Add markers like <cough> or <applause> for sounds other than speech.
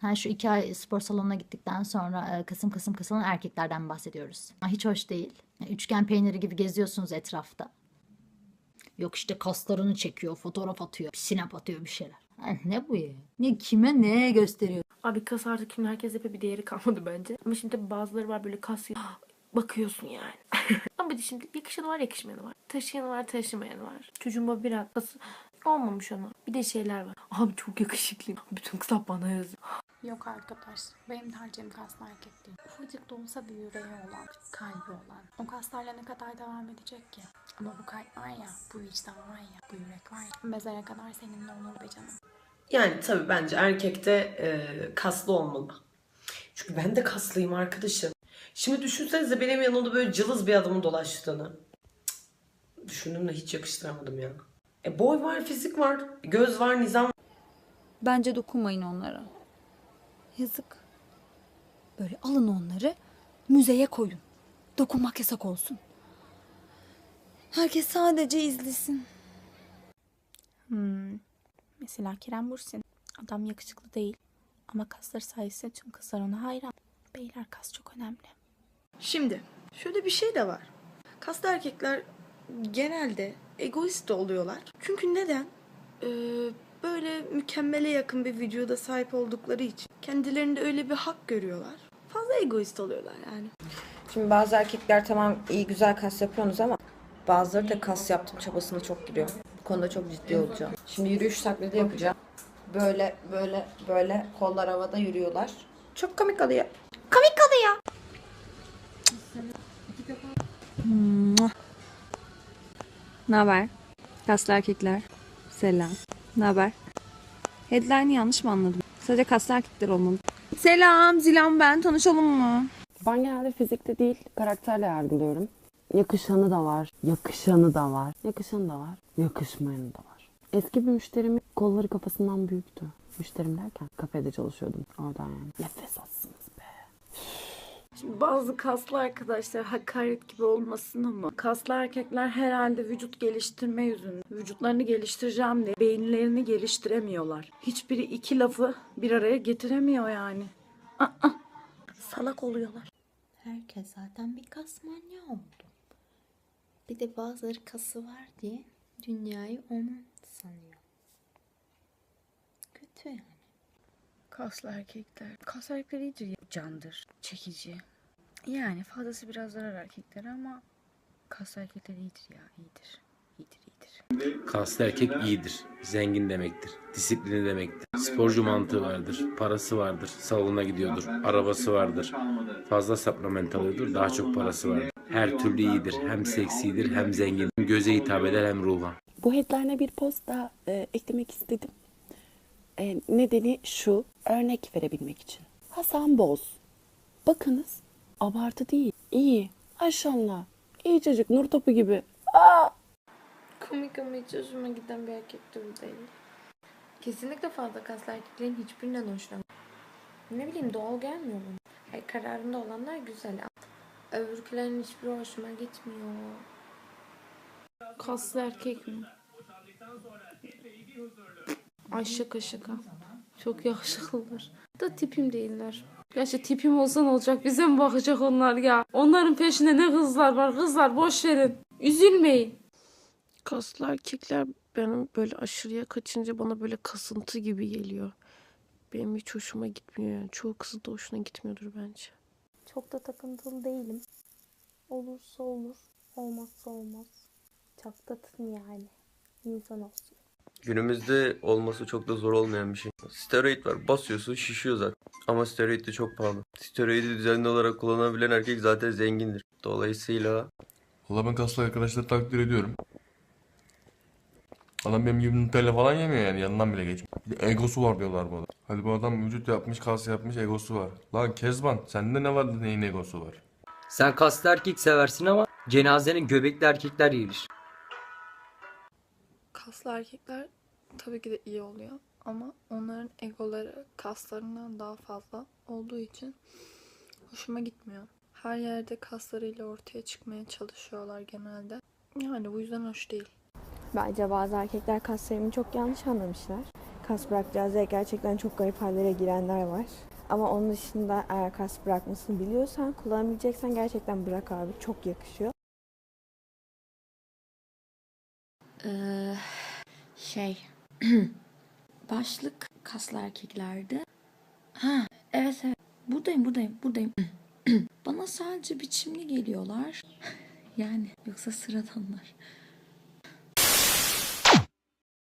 Ha, şu iki ay spor salonuna gittikten sonra e, kısım kısım kısılan erkeklerden bahsediyoruz. Hiç hoş değil. Üçgen peyniri gibi geziyorsunuz etrafta. Yok işte kaslarını çekiyor, fotoğraf atıyor, snap atıyor bir şeyler. Ha, ne bu ya? Ne kime neye gösteriyor? Abi kas artık şimdi herkes yapıyor bir değeri kalmadı bence. Ama şimdi bazıları var böyle kas bakıyorsun yani. <laughs> Ama bir de şimdi yakışanı var yakışmayanı var. Taşıyanı var taşımayanı var. Çocuğuma biraz kası olmamış ona. Bir de şeyler var. Abi çok yakışıklıyım. Bütün kızlar bana yazıyor. Yok arkadaş, benim tercihim kaslı erkek değil. Ufacık da olsa bir yüreği olan, kalbi olan. O kaslarla ne kadar devam edecek ki? Ama bu kalp var ya, bu vicdan var ya, bu yürek var ya. Mezara kadar seninle olur be canım. Yani tabii bence erkekte e, kaslı olmalı. Çünkü ben de kaslıyım arkadaşım. Şimdi düşünsenize benim yanımda böyle cılız bir adamın dolaştığını. Cık, Düşündüm de hiç yakıştıramadım ya. E boy var, fizik var, göz var, nizam Bence dokunmayın onlara. Yazık. Böyle alın onları müzeye koyun. Dokunmak yasak olsun. Herkes sadece izlesin. Hmm. Mesela Kerem Bursin. Adam yakışıklı değil. Ama kasları sayesinde tüm kızlar ona hayran. Beyler kas çok önemli. Şimdi şöyle bir şey de var. Kaslı erkekler genelde egoist oluyorlar. Çünkü neden? Ee, böyle mükemmele yakın bir vücuda sahip oldukları için kendilerinde öyle bir hak görüyorlar. Fazla egoist oluyorlar yani. Şimdi bazı erkekler tamam iyi güzel kas yapıyorsunuz ama bazıları da kas yaptım çabasına çok giriyor. Bu konuda çok ciddi olacağım. Şimdi yürüyüş taklidi yapacağım. Böyle böyle böyle kollar havada yürüyorlar. Çok. Komik oluyor. Ne haber? Kaslı erkekler. Selam. Ne haber? Headline'ı yanlış mı anladım? Sadece kaslı erkekler olmalı. Selam, Zilan ben. Tanışalım mı? Ben genelde fizikte değil, karakterle yargılıyorum. Yakışanı da var, yakışanı da var, yakışanı da var, yakışmayanı da var. Eski bir müşterimin kolları kafasından büyüktü. Müşterim derken kafede çalışıyordum oradan yani. Nefes be. Şimdi bazı kaslı arkadaşlar hakaret gibi olmasın ama kaslı erkekler herhalde vücut geliştirme yüzünden vücutlarını geliştireceğim diye beyinlerini geliştiremiyorlar. Hiçbiri iki lafı bir araya getiremiyor yani. Aa, salak oluyorlar. Herkes zaten bir kas manyağı oldu. Bir de bazıları kası var diye dünyayı onun sanıyor. Kötü yani. Kaslı erkekler. Kas erkekler iyidir ya. Candır. Çekici. Yani fazlası biraz zarar erkekler ama kaslı erkekler iyidir ya. iyidir. İyidir iyidir. Kaslı erkek iyidir, zengin demektir, disiplini demektir. Sporcu mantığı vardır, parası vardır, salona gidiyordur, arabası vardır. Fazla supplement alıyordur, daha çok parası vardır. Her türlü iyidir, hem seksidir hem zengin. Hem göze hitap eder hem ruha. Bu headline'e bir post daha e, eklemek istedim. E, nedeni şu, örnek verebilmek için. Hasan Boz. Bakınız, abartı değil, iyi, maşallah, iyi çocuk, nur topu gibi. Komik ama hiç hoşuma giden bir erkek türü değil. Kesinlikle fazla kaslı erkeklerin hiçbirinden hoşlanmıyorum. Ne bileyim doğal gelmiyor bana. Hayır, kararında olanlar güzel. Öbürkülerin hiçbiri hoşuma gitmiyor. Kaslı erkek mi? Ay şaka şaka. Çok yakışıklılar. Da tipim değiller. Gerçi tipim olsa ne olacak? Bize mi bakacak onlar ya? Onların peşinde ne kızlar var? Kızlar boş verin. Üzülmeyin. Kaslı erkekler benim böyle aşırıya kaçınca bana böyle kasıntı gibi geliyor. Benim hiç hoşuma gitmiyor yani. Çoğu kızın da hoşuna gitmiyordur bence. Çok da takıntılı değilim. Olursa olur, olmazsa olmaz. Çatlatın yani. İnsan olsun. Günümüzde olması çok da zor olmayan bir şey. Steroid var. Basıyorsun şişiyor zaten. Ama steroid de çok pahalı. Steroidi düzenli olarak kullanabilen erkek zaten zengindir. Dolayısıyla Valla ben kaslı arkadaşları takdir ediyorum. Adam benim gibi Nutella falan yemiyor yani yanından bile geçmiyor. Bir de egosu var diyorlar bu adam. Hadi bu adam vücut yapmış, kas yapmış, egosu var. Lan Kezban sende ne var neyin egosu var? Sen kaslı erkek seversin ama cenazenin göbekli erkekler gelir. Kaslı erkekler tabii ki de iyi oluyor. Ama onların egoları kaslarından daha fazla olduğu için hoşuma gitmiyor. Her yerde kaslarıyla ortaya çıkmaya çalışıyorlar genelde. Yani bu yüzden hoş değil. Bence bazı erkekler kaslarımı çok yanlış anlamışlar. Kas bırakacağız diye gerçekten çok garip hallere girenler var. Ama onun dışında eğer kas bırakmasını biliyorsan, kullanabileceksen gerçekten bırak abi. Çok yakışıyor. Ee, şey <clears throat> başlık kaslı erkeklerde ha evet evet. Buradayım buradayım buradayım. <clears throat> Bana sadece biçimli geliyorlar. <laughs> Yani yoksa sıradanlar